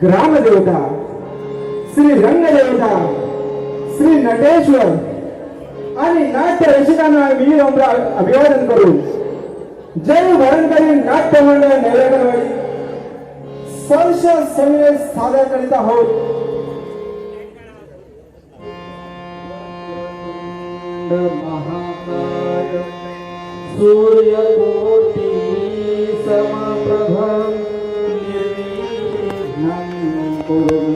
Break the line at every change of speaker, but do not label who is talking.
ग्रामदेवता श्री रंगदेवता श्री नटेश्वर आणि नाट्य रसिकांना मी अभिवादन करू जय भरणकरी नाट्य मंडळ नेलेकरवाडी सर्ष संवेश सादर करीत आहोत
महाकाय सूर्यकोटि समप्रभा कुरु